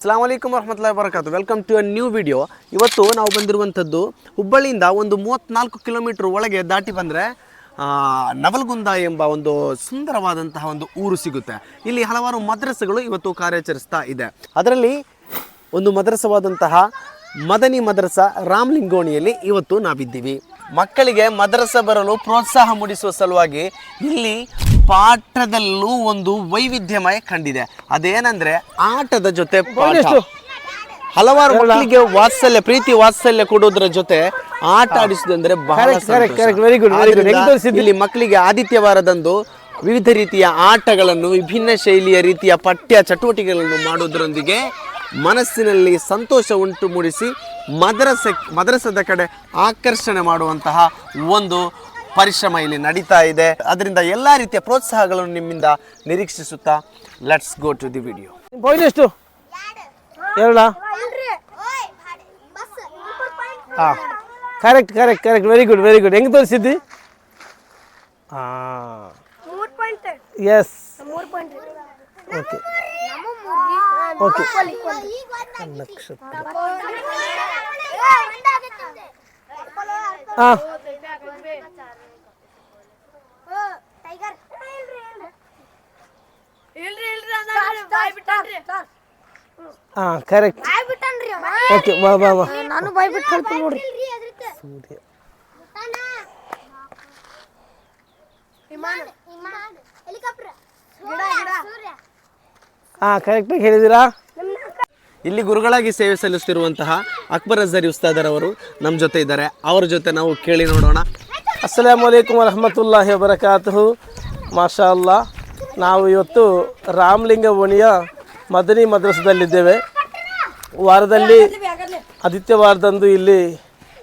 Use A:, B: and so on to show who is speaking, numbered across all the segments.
A: ಅಸ್ಲಾಂ ವಲೈಕಮ್ ವರಹಮತ್ಲಾ ವರಕಾತು welcome to a new video ಇವತ್ತು ನಾವು ಬಂದಿರುವಂಥದ್ದು ಹುಬ್ಬಳ್ಳಿಯಿಂದ ಒಂದು ಮೂವತ್ತ್ನಾಲ್ಕು ಕಿಲೋಮೀಟ್ರ್ ಒಳಗೆ ದಾಟಿ ಬಂದರೆ ನವಲ್ಗುಂದ ಎಂಬ ಒಂದು ಸುಂದರವಾದಂತಹ ಒಂದು ಊರು ಸಿಗುತ್ತೆ ಇಲ್ಲಿ ಹಲವಾರು ಮದ್ರಸೆಗಳು ಇವತ್ತು ಕಾರ್ಯಾಚರಿಸ್ತಾ ಇದೆ ಅದರಲ್ಲಿ ಒಂದು ಮದ್ರಸವಾದಂತಹ ಮದನಿ ಮದ್ರಸ ರಾಮಲಿಂಗೋಣಿಯಲ್ಲಿ ಇವತ್ತು ನಾವಿದ್ದೀವಿ ಮಕ್ಕಳಿಗೆ ಮದ್ರಸ ಬರಲು ಪ್ರೋತ್ಸಾಹ ಮೂಡಿಸುವ ಸಲುವಾಗಿ ಇಲ್ಲಿ ಪಾಠದಲ್ಲೂ ಒಂದು ವೈವಿಧ್ಯಮಯ ಕಂಡಿದೆ. ಅದೇನಂದ್ರೆ ಆಟದ ಜೊತೆ ಪಾಠ. ಹಲವಾರು ಮಕ್ಕಳಿಗೆ ವಾತ್ಸಲ್ಯ ಪ್ರೀತಿ ವಾತ್ಸಲ್ಯ ಕೊಡೋದ್ರ ಜೊತೆ ಆಟ ಆಡಿಸುದಂದ್ರೆ ಬಹಳ ಸಂತೋಷ. ಇಲ್ಲಿ ಮಕ್ಕಳಿಗೆ ಆದಿತ್ಯವಾರದಂದು ವಿವಿಧ ರೀತಿಯ ಆಟಗಳನ್ನು ವಿಭಿನ್ನ ಶೈಲಿಯ ರೀತಿಯ ಪಠ್ಯ ಚಟುವಟಿಕೆಗಳನ್ನು ಮಾಡೋದ್ರೊಂದಿಗೆ ಮನಸ್ಸಿನಲ್ಲಿ ಸಂತೋಷ ಉಂಟು ಮೂಡಿಸಿ ಮದ್ರಸ ಮದ್ರಸದ ಕಡೆ ಆಕರ್ಷಣೆ ಮಾಡುವಂತಹ ಒಂದು ಪರಿಶ್ರಮ ಇಲ್ಲಿ ನಡೀತಾ ಇದೆ. ಅದರಿಂದ ಎಲ್ಲ ರೀತಿಯ ಪ್ರೋತ್ಸಾಹಗಳನ್ನು ನಿಮ್ಮಿಂದ ನಿರೀಕ್ಷಿಸುತ್ತಾ let's go to the video
B: point ಎಷ್ಟು? ಹೇಳ ಹಾಂ. Correct correct correct very good very good ಹೆಂಗೆ ತೋರಿಸಿದ್ದಿ? ಹಾಂ. ಎಸ್ ಓಕೆ
C: ಓಕೆ
B: ನಕ್ಷತ್ರ ಹಾಂ. ಹಾಂ ಕರೆಕ್ಟ್ ಓಕೆ ಬಾ ಬಾ ಬಾ.
C: ನಾನು ಬಾಯ್ ಬಿಟ್ಟು ಹೇಳ್ತೀನಿ ನೋಡ್ರಿ.
B: ಸೂರ್ಯ. ಹಾ ಕರೆಕ್ಟಾಗಿ ಹೇಳಿದಿರಾ
A: ಇಲ್ಲಿ ಗುರುಗಳಾಗಿ ಸೇವೆ ಸಲ್ಲಿಸ್ತಿರುವಂತಹ ಅಕ್ಬರ್ ಅಜರಿ ಉಸ್ತಾದರ್ ಅವರು ನಮ್ಮ ಜೊತೆ ಇದ್ದಾರೆ. ಅವ್ರ ಜೊತೆ ನಾವು ಕೇಳಿ ನೋಡೋಣ.
B: ಅಸ್ಸಲಾಮು ಅಲೈಕುಮ್ ವರಹಮತುಲ್ಲಾಹಿ ವಬರಕಾತು ಮಾಷಾ ಅಲ್ಲಾ ನಾವು ಇವತ್ತು ರಾಮಲಿಂಗ ಓಣಿಯ ಮದನಿ ಮದ್ರಸದಲ್ಲಿದ್ದೇವೆ. ವಾರದಲ್ಲಿ ಆದಿತ್ಯವಾರದಂದು ಇಲ್ಲಿ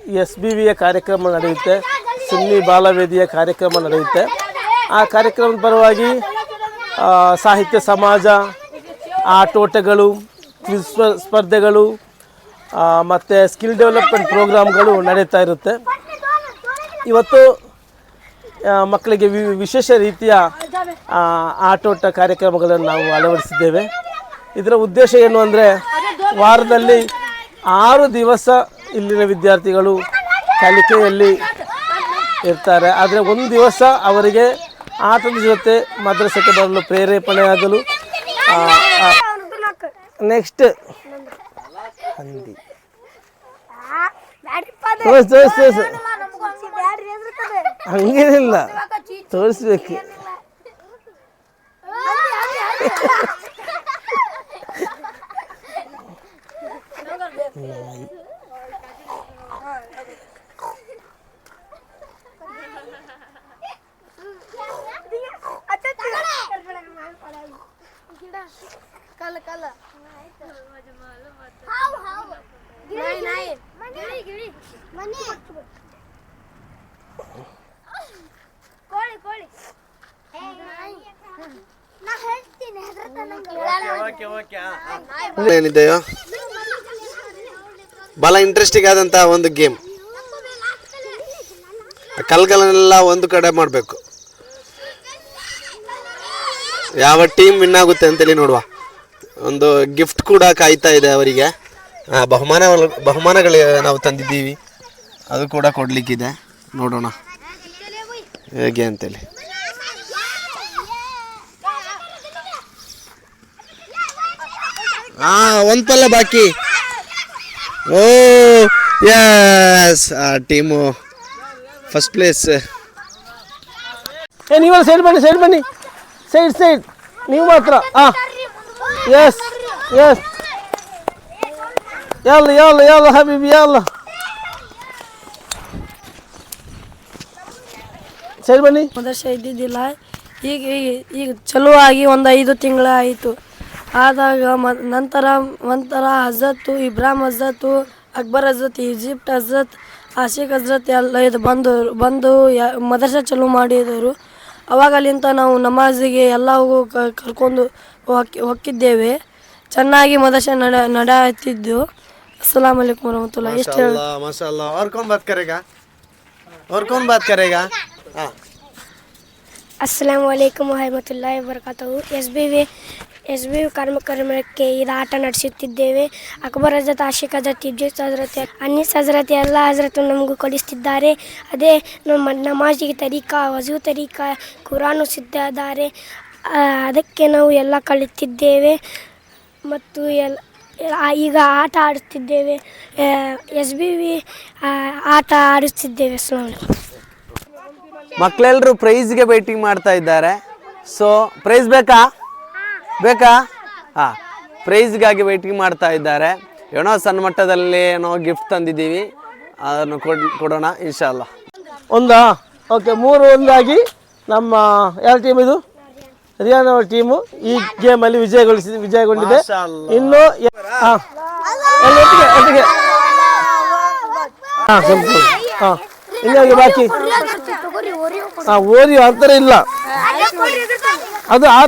B: ಎಸ್ ಬಿ ವಿಯ ಕಾರ್ಯಕ್ರಮ ನಡೆಯುತ್ತೆ, ಸುನ್ನಿ ಬಾಲವೇದಿಯ ಕಾರ್ಯಕ್ರಮ ನಡೆಯುತ್ತೆ. ಆ ಕಾರ್ಯಕ್ರಮದ ಪರವಾಗಿ ಸಾಹಿತ್ಯ ಸಮಾಜ ಆಟೋಟಗಳು ಕ್ವಿಜ್ ಸ್ಪ- ಸ್ಪರ್ಧೆಗಳು ಮತ್ತು ಸ್ಕಿಲ್ ಡೆವಲಪ್ಮೆಂಟ್ ಪ್ರೋಗ್ರಾಮ್ಗಳು ನಡೀತಾ ಇರುತ್ತೆ. ಇವತ್ತು ಮಕ್ಕಳಿಗೆ ವಿ ವಿಶೇಷ ರೀತಿಯ ಆಟೋಟ ಕಾರ್ಯಕ್ರಮಗಳನ್ನು ನಾವು ಅಳವಡಿಸಿದ್ದೇವೆ. ಇದರ ಉದ್ದೇಶ ಏನು ಅಂದರೆ ವಾರದಲ್ಲಿ ಆರು ದಿವಸ ಇಲ್ಲಿನ ವಿದ್ಯಾರ್ಥಿಗಳು ಕಲಿಕೆಯಲ್ಲಿ ಇರ್ತಾರೆ. ಆದರೆ ಒಂದು ದಿವಸ ಅವರಿಗೆ ಆಟದ ಜೊತೆ ಮದ್ರಸಕ್ಕೆ ಬರಲು ಪ್ರೇರೇಪಣೆಯಾಗಲು ನೆಕ್ಸ್ಟ್ ಹಂದಿ. ತೋರಿಸ್ ತೋರಿಸ್ ತೋರಿಸು ಹಂಗೇನಿಲ್ಲ ತೋರಿಸ್ಬೇಕು
C: ಕಲ್ಲ ಕಲ್ಲ ಹಾವು ಹಾವು ಗಿಳಿ ನಾಯಿ ಗಿಳಿ ಗಿಳಿ ಮನೆ
A: ಏನಿದೆಯೋ? ಬಹಳ ಇಂಟ್ರೆಸ್ಟಿಂಗ್ ಆದಂತಹ ಒಂದು ಗೇಮ್ ಕಲ್ಗಳನ್ನೆಲ್ಲ ಒಂದು ಕಡೆ ಮಾಡಬೇಕು. ಯಾವ ಟೀಮ್ ವಿನ್ ಆಗುತ್ತೆ ಅಂತೇಳಿ ನೋಡುವ. ಒಂದು ಗಿಫ್ಟ್ ಕೂಡ ಕಾಯ್ತಾ ಇದೆ ಅವರಿಗೆ. ಬಹುಮಾನ, ಬಹುಮಾನಗಳು ನಾವು ತಂದಿದ್ದೀವಿ. ಅದು ಕೂಡ ಕೊಡಲಿಕ್ಕಿದೆ. ನೋಡೋಣ. ಹೇಗೆ ಅಂತೇಳಿ. ಹಾ ಒಂದು ಪಲ್ಲೆ ಬಾಕಿ. ಓ ಯಸ್ ಆ ಟೀಮು ಫಸ್ಟ್ ಪ್ಲೇಸ್
B: ಏ ನೀವಲ್ಲ ಸೈಡ್ ಬನ್ನಿ ಸೈಡ್ ಬನ್ನಿ. ಸೈಡ್ ಸೈಡ್ ನೀವು ಮಾತ್ರ. ಹಾಂ ಎಸ್ ಎಸ್ ಯಲ್ಲ ಯಲ್ಲ ಯಲ್ಲ ಹಬೀಬಿ ಯಲ್ಲ ಸೈಡ್ ಬನ್ನಿ.
D: ಮದರ್ಸ ಇದ್ದಿದ್ದಿಲ್ಲ ಈಗ ಈಗ- ಈಗ ಚಲೋ ಆಗಿ ಒಂದು ಐದು ತಿಂಗಳ ಆಯಿತು ಆದಾಗ ಮ ನಂತರ ನಂತರ ಹಜರತ್ತು ಇಬ್ರಾಹಿಂ ಹಜರತ್ತು ಅಕ್ಬರ್ ಹಜರತ್ ಈಜಿಪ್ಟ್ ಹಜರತ್ ಆಶಿಕ್ ಹಜರತ್ ಎಲ್ಲ ಇದು ಬಂದು ಬಂದು ಯ ಮದರ್ಸ ಚಲೋ ಮಾಡಿದರು ಅವಾಗಲಿಂತ ನಾವು ನಮಾಜಿಗೆ ಎಲ್ಲವೂ ಕ- ಕರ್ಕೊಂಡು ಹೋಗಿ ಹೋಗಿದ್ದೇವೆ ಚೆನ್ನಾಗಿ ಮದರ್ಸ ನಡ ನಡೆಯುತ್ತಿದ್ದು ಅಸ್ಸಲಾಮ್ ಅಲೈಕುಮ್ ವರಹಮತುಲ್ಲ ಎಷ್ಟು ಹೇಳಿ
A: माशाल्लाह माशाल्लाह और कौन बात करेगा और कौन बात करेगा हाँ
C: अस्सलाम वालेकुम वरहमतुल्लाहि वबरकातुहू S B we S B U ಮೇಳಕ್ಕೆ ಇದು ಆಟ ನಡೆಸುತ್ತಿದ್ದೇವೆ. ಅಕ್ಬರ್ ಹಜರತ್, ಆಶಿಕ್ ಹಜರತ್ ಇಬ್ಜಿತ್ ಹಜರತ್, ಅನೀಸ್ ಹಜರತ್, ಎಲ್ಲ ಹಜರತ್ ನಮಗೂ ಕಲಿಸ್ತಿದ್ದಾರೆ ಅದೇ ನಮ್ಮ ನಮಾಜಿಗೆ ತರೀಕಾ, ವಜು ತರೀಕಾ, ಕುರಾನು ಸಿದ್ಧಾರೆ ಅದಕ್ಕೆ ನಾವು ಎಲ್ಲ ಕಲಿತಿದ್ದೇವೆ ಮತ್ತು ಎಲ್ ಈಗ ಆಟ ಆಡುತ್ತಿದ್ದೇವೆ. ಎಸ್ ಬಿ ವಿ ಆಟ ಆಡುತ್ತಿದ್ದೇವೆ. ಸ್ವಾಮಿ.
A: ಮಕ್ಕಳೆಲ್ಲರೂ ಪ್ರೈಸ್ಗೆ ವೇಟಿಂಗ್ ಮಾಡ್ತಾ ಇದ್ದಾರೆ. ಸೊ ಪ್ರೈಸ್ ಬೇಕಾ? ಬೇಕಾ? ಹಾಂ. ಪ್ರೈಸ್ಗಾಗಿ ವೆಯ್ಟಿಂಗ್ ಮಾಡ್ತಾ ಇದ್ದಾರೆ. ಏನೋ ಸಣ್ಣ ಮಟ್ಟದಲ್ಲಿ ಏನೋ ಗಿಫ್ಟ್ ತಂದಿದ್ದೀವಿ. ಅದನ್ನು ಕೊಡ್ ಕೊಡೋಣ ಇನ್ಶಾಲ್ಲ
B: ಒಂದಾ? ಓಕೆ ಮೂರು ಒಂದಾಗಿ ನಮ್ಮ ಯಾವ ಟೀಮ್ ಇದು? ರಿಯಾನ್ ಅವರ ಟೀಮು ಈ ಗೇಮಲ್ಲಿ ವಿಜಯಗೊಳಿಸಿ ವಿಜಯಗೊಂಡಿದೆ. ಇನ್ನು ಇನ್ನೊಂದು ಹಾ. ಒಟ್ಟಿಗೆ. ಹಾಂ ಹಾಂ. ಬಾಕಿ. ಹಾ ಓರಿಯೋ ಅಂತರ ಇಲ್ಲ. ಅದು ಆ